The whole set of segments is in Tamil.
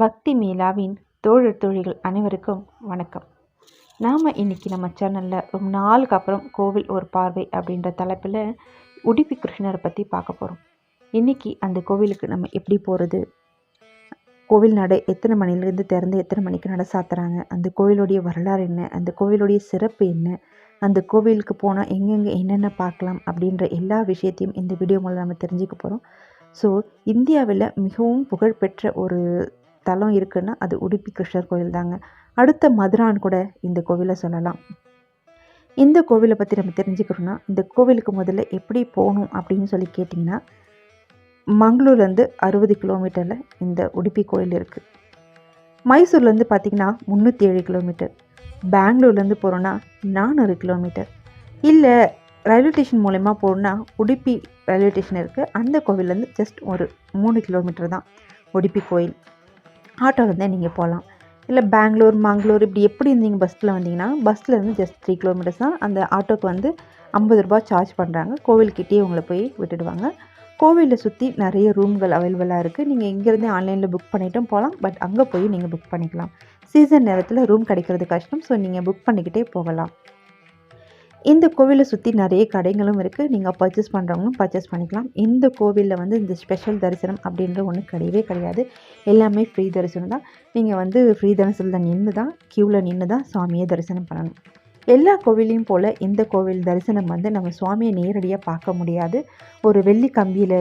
பக்தி மேலாவின் தோழர் தோழிகள் அனைவருக்கும் வணக்கம். நாம் இன்றைக்கி நம்ம சேனலில் ரொம்ப நாளுக்கு அப்புறம் கோவில் ஒரு பார்வை அப்படின்ற தலைப்பில் உடுப்பி கிருஷ்ணரை பற்றி பார்க்க போகிறோம் இன்றைக்கி அந்த கோவிலுக்கு நம்ம எப்படி போகிறது கோவில் நடை எத்தனை மணிலேருந்து திறந்து எத்தனை மணிக்கு நட சாத்துறாங்க? அந்த கோவிலுடைய வரலாறு என்ன? அந்த கோவிலுடைய சிறப்பு என்ன? அந்த கோவிலுக்கு போனால் எங்கெங்கே என்னென்ன பார்க்கலாம் அப்படின்ற எல்லா விஷயத்தையும் இந்த வீடியோ மூலம் நம்ம தெரிஞ்சுக்க போகிறோம் ஸோ இந்தியாவில் மிகவும் புகழ்பெற்ற ஒரு தலம் இருக்குன்னா அது உடுப்பி கிருஷ்ணர் கோயில் தாங்க. அடுத்த மதுரான் கூட இந்த கோவிலை சொல்லலாம். இந்த கோவிலை பற்றி நம்ம தெரிஞ்சுக்கிறோன்னா இந்த கோவிலுக்கு முதல்ல எப்படி போகணும் அப்படின்னு சொல்லி கேட்டிங்கன்னா மங்களூர்லேருந்து அறுபது கிலோமீட்டரில் இந்த உடுப்பி கோயில் இருக்குது மைசூர்லேருந்து பார்த்திங்கன்னா முந்நூற்றி ஏழு கிலோமீட்டர். பெங்களூர்லேருந்து போகிறோன்னா நானூறு கிலோமீட்டர். இல்லை ரயில்வே ஸ்டேஷன் மூலயமா போகணுன்னா உடுப்பி ரயில்வே ஸ்டேஷன் இருக்குது அந்த கோவிலேருந்து ஜஸ்ட் ஒரு மூணு கிலோமீட்டர் தான் உடுப்பி கோயில். ஆட்டோவில் இருந்தே நீங்கள் போகலாம் இல்லை பெங்களூர் மங்களூர் இப்படி எப்படி நீங்கள் பஸ்ஸில் வந்தீங்கன்னா பஸ்ஸில் இருந்து ஜஸ்ட் த்ரீ கிலோமீட்டர்ஸ் தான் அந்த ஆட்டோக்கு வந்து ஐம்பது ரூபா சார்ஜ் பண்ணுறாங்க கோவில்கிட்டே உங்களை போய் விட்டுடுவாங்க. கோவிலில் சுற்றி நிறைய ரூம்கள் அவைலபிளாக இருக்குது நீங்கள் இங்கேருந்தே ஆன்லைனில் புக் பண்ணிட்டும் போகலாம் பட் அங்கே போய் நீங்கள் புக் பண்ணிக்கலாம். சீசன் நேரத்தில் ரூம் கிடைக்கிறது கஷ்டம். ஸோ நீங்கள் புக் பண்ணிக்கிட்டே போகலாம். இந்த கோவிலை சுற்றி நிறைய கடைகளும் இருக்குது நீங்கள் பர்ச்சேஸ் பண்ணுறவங்களும் பர்ச்சேஸ் பண்ணிக்கலாம். இந்த கோவிலில் வந்து இந்த ஸ்பெஷல் தரிசனம் அப்படின்ற ஒன்று கிடையவே கிடையாது. எல்லாமே ஃப்ரீ தரிசனம் தான். நீங்கள் வந்து ஃப்ரீ தரிசனத்தில் நின்று தான் க்யூவில் நின்று தான் சாமியை தரிசனம் பண்ணணும். எல்லா கோவிலையும் போல் இந்த கோவில் தரிசனம் வந்து நம்ம சுவாமியை நேரடியாக பார்க்க முடியாது. ஒரு வெள்ளி கம்பியில்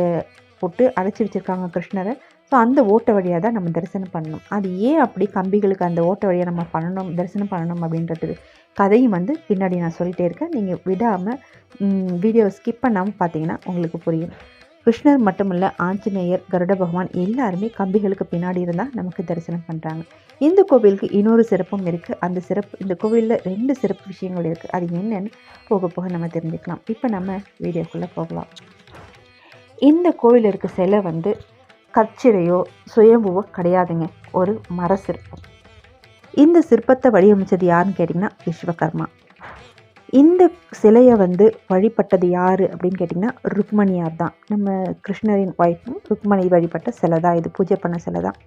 போட்டு அடைச்சி வச்சுருக்காங்க கிருஷ்ணரை. ஸோ அந்த ஓட்ட வழியாக தான் நம்ம தரிசனம் பண்ணணும். அது ஏன் அப்படி கம்பிகளுக்கு அந்த ஓட்ட வழியாக நம்ம பண்ணணும் தரிசனம் பண்ணணும் அப்படின்றது கதையும் வந்து பின்னாடி நான் சொல்லிகிட்டே இருக்கேன். நீங்கள் விடாமல் வீடியோவை ஸ்கிப் பண்ணாமல் பார்த்தீங்கன்னா உங்களுக்கு புரியும். கிருஷ்ணர் மட்டுமல்ல ஆஞ்சநேயர் கருட பகவான் எல்லாருமே கம்பிகளுக்கு பின்னாடி இருந்தால் நமக்கு தரிசனம் பண்ணுறாங்க இந்த கோவிலுக்கு இன்னொரு சிறப்பும் இருக்குது அந்த சிறப்பு இந்த கோவிலில் ரெண்டு சிறப்பு விஷயங்கள் இருக்குது அது என்னென்னு போக போக நம்ம தெரிஞ்சுக்கலாம். இப்போ நம்ம வீடியோக்குள்ளே போகலாம். இந்த கோவில் இருக்க சிலை வந்து கச்சிரையோ சுயம்புவோ கிடையாதுங்க. ஒரு மர சிற்பம் இந்த சிற்பத்தை வடிவமைச்சது யாருன்னு கேட்டிங்கன்னா விஸ்வகர்மா. இந்த சிலையை வந்து வழிபட்டது யார் அப்படின்னு கேட்டிங்கன்னா ருக்மணியார் தான். நம்ம கிருஷ்ணரின் ஒய்ஃபும் ருக்மணி வழிபட்ட சிலை தான். இது பூஜை பண்ண சிலை தான்.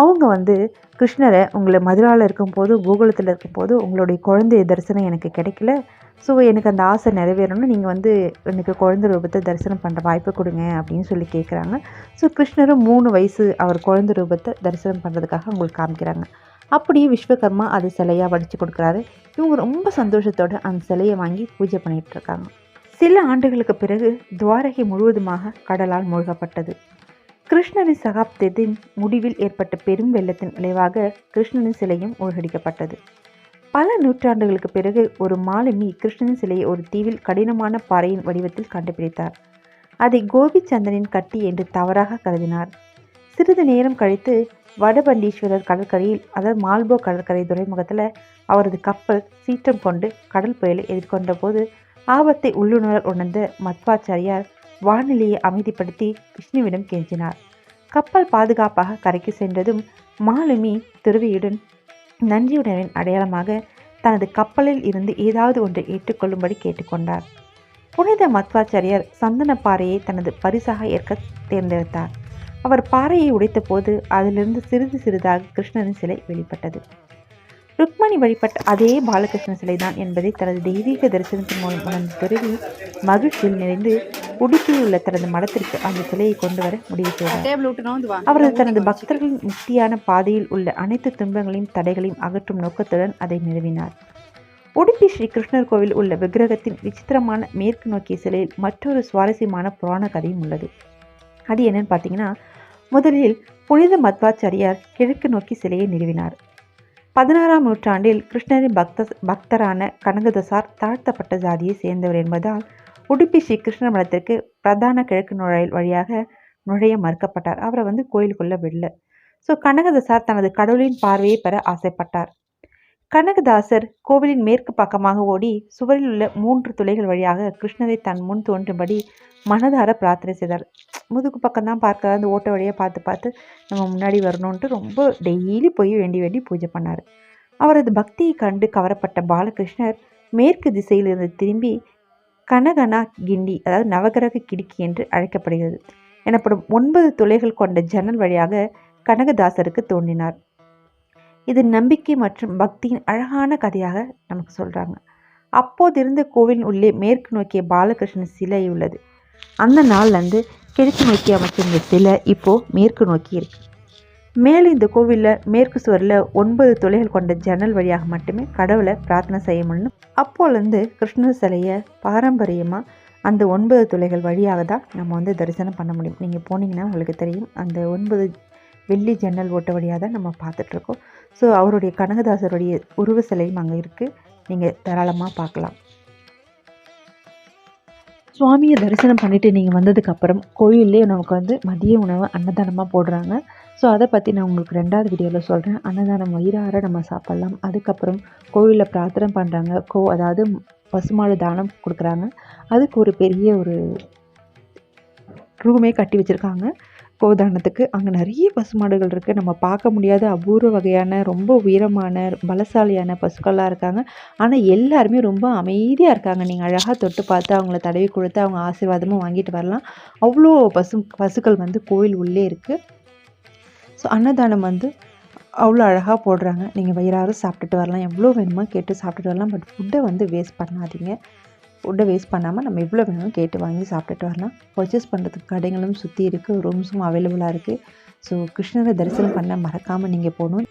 அவங்க வந்து கிருஷ்ணரை உங்களை மதுராவில் இருக்கும்போது கோகுலத்தில் இருக்கும்போது உங்களுடைய குழந்தைய தரிசனம் எனக்கு கிடைக்கல. ஸோ எனக்கு அந்த ஆசை நிறைவேறணும்னு நீங்கள் வந்து எனக்கு குழந்தை ரூபத்தை தரிசனம் பண்ணுற வாய்ப்பு கொடுங்க அப்படின்னு சொல்லி கேட்குறாங்க ஸோ கிருஷ்ணரும் மூணு வயசு அவர் குழந்தை ரூபத்தை தரிசனம் பண்ணுறதுக்காக உங்களுக்கு காமிக்கிறாங்க. அப்படியே விஸ்வகர்மா அது சிலையாக வடித்து கொடுக்குறாரு. இவங்க ரொம்ப சந்தோஷத்தோடு அந்த சிலையை வாங்கி பூஜை பண்ணிகிட்டு இருக்காங்க. சில ஆண்டுகளுக்கு பிறகு துவாரகை முழுவதுமாக கடலால் மூழ்கப்பட்டது. கிருஷ்ணரின் சகாப்தத்தின் முடிவில் ஏற்பட்ட பெரும் வெள்ளத்தின் விளைவாக கிருஷ்ணனின் சிலையும் மூழ்கடிக்கப்பட்டது பல நூற்றாண்டுகளுக்கு பிறகு ஒரு மாலுமி கிருஷ்ணனின் சிலையை ஒரு தீவில் கடினமான பாறையின் வடிவத்தில் கண்டுபிடித்தார். அதை கோபிச்சந்தனின் கட்டி என்று தவறாக கருதினார். சிறிது நேரம் கழித்து வடபண்டீஸ்வரர் கடற்கரையில் அதாவது மால்போ கடற்கரை துறைமுகத்தில் அவரது கப்பல் சீற்றம் கொண்டு கடல் புயலை எதிர்கொண்ட போது ஆபத்தை உள்ளுணர் உணர்ந்த மத்வாச்சாரியார் வானிலையை அமைதிப்படுத்தி விஷ்ணுவிடம் கெஞ்சினார். கப்பல் பாதுகாப்பாக கரைக்கு சென்றதும் மாலுமி துருவியுடன் நன்றியுடனின் அடையாளமாக தனது கப்பலில் இருந்து ஏதாவது ஒன்றை ஏற்றுக்கொள்ளும்படி கேட்டுக்கொண்டார். புனித மத்வாச்சாரியார் சந்தன பாறையை தனது பரிசாக ஏற்க தேர்ந்தெடுத்தார். அவர் பாறையை உடைத்தபோது அதிலிருந்து சிறிது சிறிதாக கிருஷ்ணரின் சிலை வெளிப்பட்டது. ருக்மணி வழிபட்ட அதே பாலகிருஷ்ண சிலைதான் என்பதை தனது தெய்வீக தரிசனத்தின் மூலம் உணர்ந்த துறவி மகிழ்ச்சியில் நிறைந்து உடுப்பில் உள்ள தனது மடத்திற்கு அந்த சிலையை கொண்டு வர முடிவு செய்தார். அவரது தனது பக்தர்களின் முக்தியான பாதையில் உள்ள அனைத்து துன்பங்களையும் தடைகளையும் அகற்றும் நோக்கத்துடன் அதை நிறுவினார். உடுப்பி ஸ்ரீ கிருஷ்ணர் கோவில் உள்ள விக்கிரகத்தின் விசித்திரமான மேற்கு நோக்கிய சிலையில் மற்றொரு சுவாரஸ்யமான புராண கதையும் உள்ளது. அது என்னன்னு பார்த்தீங்கன்னா முதலில் புனித மத்வாச்சாரியார் கிழக்கு நோக்கி சிலையை நிறுவினார். பதினாறாம் நூற்றாண்டில் கிருஷ்ணரின் பக்த பக்தரான கனகதசார் தாழ்த்தப்பட்ட ஜாதியை சேர்ந்தவர் என்பதால் உடுப்பி ஸ்ரீ கிருஷ்ண மடத்திற்கு பிரதான கிழக்கு நுழையில் வழியாக நுழைய மறுக்கப்பட்டார். அவரை வந்து கோயிலுக்குள்ளே விடல. ஸோ கனகதசார் தனது கடவுளின் பார்வையை பெற ஆசைப்பட்டார். கனகதாசர் கோவிலின் மேற்கு பக்கமாக ஓடி சுவரில் உள்ள மூன்று துளைகள் வழியாக கிருஷ்ணரை தன் முன் தோன்றும்படி மனதார பிரார்த்தனை செய்தார். முதுகு பக்கம் தான் பார்க்க அந்த ஓட்ட வழியாக பார்த்து பார்த்து நம்ம முன்னாடி வரணுன்ட்டு ரொம்ப டெய்லி போய் வேண்டி வேண்டி பூஜை பண்ணார். அவரது பக்தியை கண்டு கவரப்பட்ட பாலகிருஷ்ணர் மேற்கு திசையிலிருந்து திரும்பி கனகனா கிண்டி அதாவது நவகிரக கிடுக்கி என்று அழைக்கப்படுகிறது எனப்படும் ஒன்பது துளைகள் கொண்ட ஜன்னல் வழியாக கனகதாசருக்கு தோன்றினார். இது நம்பிக்கை மற்றும் பக்தியின் அழகான கதையாக நமக்கு சொல்கிறாங்க அப்போதிருந்த கோவிலின் உள்ளே மேற்கு நோக்கிய பாலகிருஷ்ணன் சிலை உள்ளது. அந்த நாள்லேருந்து கிழக்கு நோக்கி அமைச்சிருந்த சிலை இப்போது மேற்கு நோக்கி இருக்கு. மேலே இந்த கோவிலில் மேற்கு சுவரில் ஒன்பது துளைகள் கொண்ட ஜன்னல் வழியாக மட்டுமே கடவுளை பிரார்த்தனை செய்ய முடியும். அப்போலேருந்து கிருஷ்ணர் சிலையை பாரம்பரியமாக அந்த ஒன்பது துளைகள் வழியாக தான் நம்ம வந்து தரிசனம் பண்ண முடியும். நீங்கள் போனீங்கன்னா உங்களுக்கு தெரியும். அந்த ஒன்பது வெள்ளி ஜன்னல் ஓட்ட வழியாக தான் நம்ம பார்த்துட்ருக்கோம். ஸோ அவருடைய கனகதாசருடைய உருவ சிலையும் அங்கே இருக்குது நீங்கள் தாராளமாக பார்க்கலாம். சுவாமியை தரிசனம் பண்ணிவிட்டு நீங்கள் வந்ததுக்கப்புறம் கோயிலே நமக்கு வந்து மதிய உணவு அன்னதானமாக போடுறாங்க. ஸோ அதை பற்றி நான் உங்களுக்கு ரெண்டாவது வீடியோவில் சொல்கிறேன் அன்னதானம் வயிறார நம்ம சாப்பிட்லாம். அதுக்கப்புறம் கோயிலில் பிரார்த்தனை பண்ணுறாங்க கோ அதாவது பசுமாடு தானம் கொடுக்குறாங்க. அதுக்கு ஒரு பெரிய ஒரு ரூமே கட்டி வச்சுருக்காங்க. கோதானத்துக்கு அங்கே நிறைய பசுமாடுகள் இருக்குது நம்ம பார்க்க முடியாத அபூர்வ வகையான ரொம்ப உயரமான பலசாலியான பசுக்களாக இருக்காங்க. ஆனால் எல்லாருமே ரொம்ப அமைதியாக இருக்காங்க. நீங்கள் அழகாக தொட்டு பார்த்து அவங்கள தடவி கொடுத்து அவங்க ஆசீர்வாதமும் வாங்கிட்டு வரலாம். அவ்வளோ பசு பசுக்கள் வந்து கோயில் உள்ளே இருக்குது ஸோ அன்னதானம் வந்து அவ்வளோ அழகாக போடுறாங்க. நீங்கள் வயிறார சாப்பிட்டுட்டு வரலாம். எவ்வளோ வேணுமோ கேட்டு சாப்பிட்டுட்டு வரலாம். பட் ஃபுட்டை வந்து வேஸ்ட் பண்ணாதீங்க. ஃபுட்டை வேஸ்ட் பண்ணாமல் நம்ம எவ்வளோ வேணாலும் கேட்டு வாங்கி சாப்பிட்டுட்டு வரலாம். பர்ச்சேஸ் பண்ணுறதுக்கு கடைகளும் சுற்றி இருக்குது ரூம்ஸும் அவைலபிளாக இருக்குது ஸோ கிருஷ்ணரை தரிசனம் பண்ண மறக்காமல் நீங்கள் போகணும்.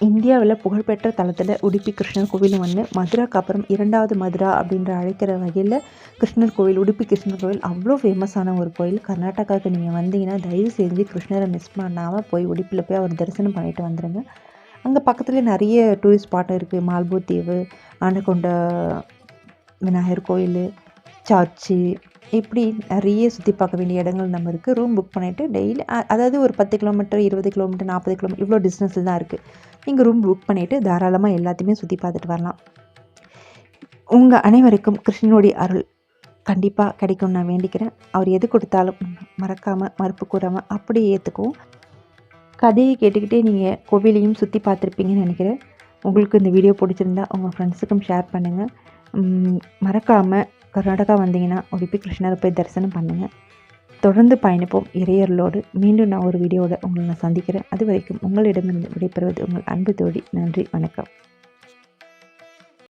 இந்தியாவில் புகழ்பெற்ற தலத்தில் உடுப்பி கிருஷ்ணர் கோவில் ஒன்று மதுராக்கு அப்புறம் இரண்டாவது மதுரா அப்படின்ற அழைக்கிற வகையில் கிருஷ்ணர் கோவில் உடுப்பி கிருஷ்ணர் கோவில் அவ்வளோ ஃபேமஸான ஒரு கோயில். கர்நாடகாவுக்கு நீங்கள் வந்தீங்கன்னா தயவு செஞ்சு கிருஷ்ணரை மிஸ் பண்ணாமல் போய் உடுப்பில் போய் அவர் தரிசனம் பண்ணிட்டு வந்துடுங்க அங்கே பக்கத்துலேயே நிறைய டூரிஸ்ட் ஸ்பாட்டும் இருக்குது மால்பூ தீவு ஆனக்கொண்ட விநாயகர் கோயில் சர்ச்சு இப்படி நிறைய சுற்றி பார்க்க வேண்டிய இடங்கள் நம்ம இருக்குது ரூம் புக் பண்ணிவிட்டு டெய்லி அதாவது ஒரு பத்து கிலோமீட்டர் இருபது கிலோமீட்டர் நாற்பது கிலோமீட்டர் இவ்வளோ டிஸ்டன்ஸில் தான் இருக்குது நீங்கள் ரூம் புக் பண்ணிவிட்டு தாராளமாக எல்லாத்தையுமே சுற்றி பார்த்துட்டு வரலாம். உங்கள் அனைவருக்கும் கிருஷ்ணனுடைய அருள் கண்டிப்பாக கிடைக்கும் நான் வேண்டிக்கிறேன். அவர் எது கொடுத்தாலும் மறக்காமல் மறுப்பு கூறாமல் அப்படியே ஏற்றுக்குவோம் கதையை கேட்டுக்கிட்டே நீங்கள் கோவிலையும் சுற்றி பார்த்துருப்பீங்கன்னு நினைக்கிறேன். உங்களுக்கு இந்த வீடியோ பிடிச்சிருந்தா உங்கள் ஃப்ரெண்ட்ஸுக்கும் ஷேர் பண்ணுங்கள் மறக்காமல் கர்நாடகா வந்தீங்கன்னா உடுப்பி கிருஷ்ணரை போய் தரிசனம் பண்ணுங்கள் தொடர்ந்து பயணிப்போம் இறையர்களோடு மீண்டும் நான் ஒரு வீடியோவில் உங்களை நான் சந்திக்கிறேன். அது வரைக்கும் உங்களிடமிருந்து விடைபெறுவது உங்கள் அன்பு தோழி. நன்றி வணக்கம்.